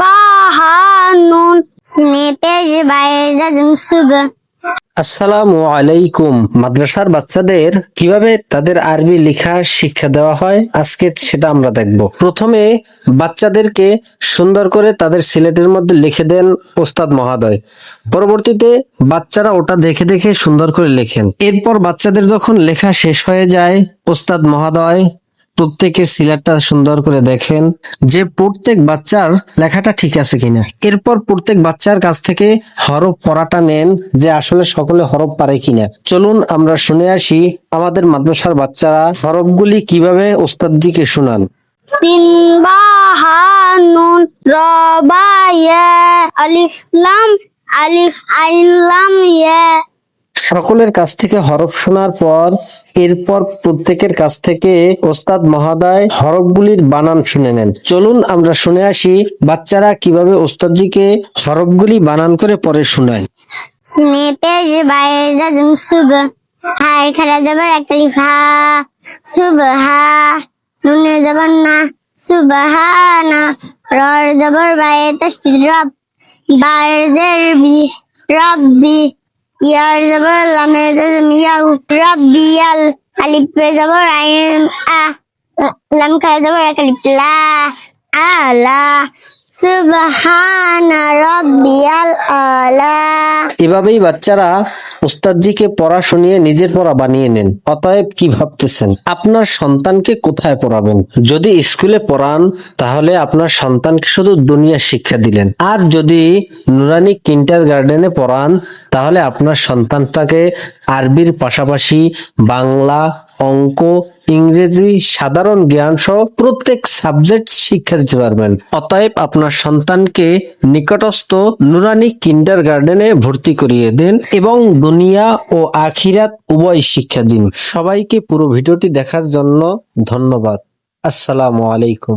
বা হা নুন মে পেশ বায়ে জাজম আসসালামু আলাইকুম। মাদ্রাসার বাচ্চাদের কীভাবে তাদের আরবি লেখা শিক্ষা দেওয়া হয়, আজকে সেটা আমরা দেখব। প্রথমে বাচ্চাদেরকে সুন্দর করে তাদের সিলেটের মধ্যে লিখে দেন ওস্তাদ মহোদয়। পরবর্তীতে বাচ্চারা ওটা দেখে দেখে সুন্দর করে লেখেন। এরপর বাচ্চাদের যখন লেখা শেষ হয়ে যায়, ওস্তাদ মহোদয় প্রত্যেকের সিলেটটা সুন্দর করে দেখেন যে প্রত্যেক বাচ্চার লেখাটা ঠিক আছে কিনা। এরপর প্রত্যেক বাচ্চার কাছ থেকে হরফ পড়াটা নেন যে আসলে সকলে হরফ পারে কিনা। চলুন আমরা শুনে আসি আমাদের মাদ্রাসার বাচ্চারা হরফগুলি কীভাবে ওস্তাদজিকে শোনান। সিন বা হা র, বা, ইয়া, আলিফ, লাম, আলিফ, আইন, লাম, ইয়া। সকলের কাছ থেকে হরফ শোনার পর, এরপর প্রত্যেকের কাছ থেকে ওস্তাদ মহোদয় হরফগুলির বানান শুনে নেন। চলুন আমরা শুনে আসি বাচ্চারা কীভাবে ওস্তাদজিকে হরফগুলি বানান করে পরে শোনায়। হায় খারা জবর একটা লিফ হা সুব নুনে জবর না সুবহানা রর জবর বায়ে তশদিদ রব বার জের বি রব্বি ইয়ার জবর লামে জাজম ইয়াউ রব্বিয়াল আলিফ পে জবর আইন আ লাম খারা জবর একটা লিফ লা আলা সুবহানা রব্বিয়াল আলা এভাবেই বাচ্চারা উস্তাদজিকে পড়া শুনিয়ে নিজের পড়া বানিয়ে নেন। অতএব কি ভাবতেছেন? আপনার সন্তানকে কোথায় পড়াবেন? যদি স্কুলে পড়ান, তাহলে আপনার সন্তানকে শুধু দুনিয়া শিক্ষা দিলেন। আর যদি নুরানি কিন্টার গার্ডেনে পড়ান, তাহলে আপনার সন্তানটাকে আরবির পাশাপাশি বাংলা অঙ্ক, ইংরেজি, সাধারণ জ্ঞান সহ প্রত্যেক সাবজেক্ট শিক্ষা দিতে পারবেন। অতএব আপনার সন্তানকে নিকটস্থ নুরানি কিন্ডার গার্ডেনে ভর্তি করিয়ে দিন এবং দুনিয়া ও আখিরাত উভয় শিক্ষা দিন। সবাইকে পুরো ভিডিওটি দেখার জন্য ধন্যবাদ। আসসালামু আলাইকুম।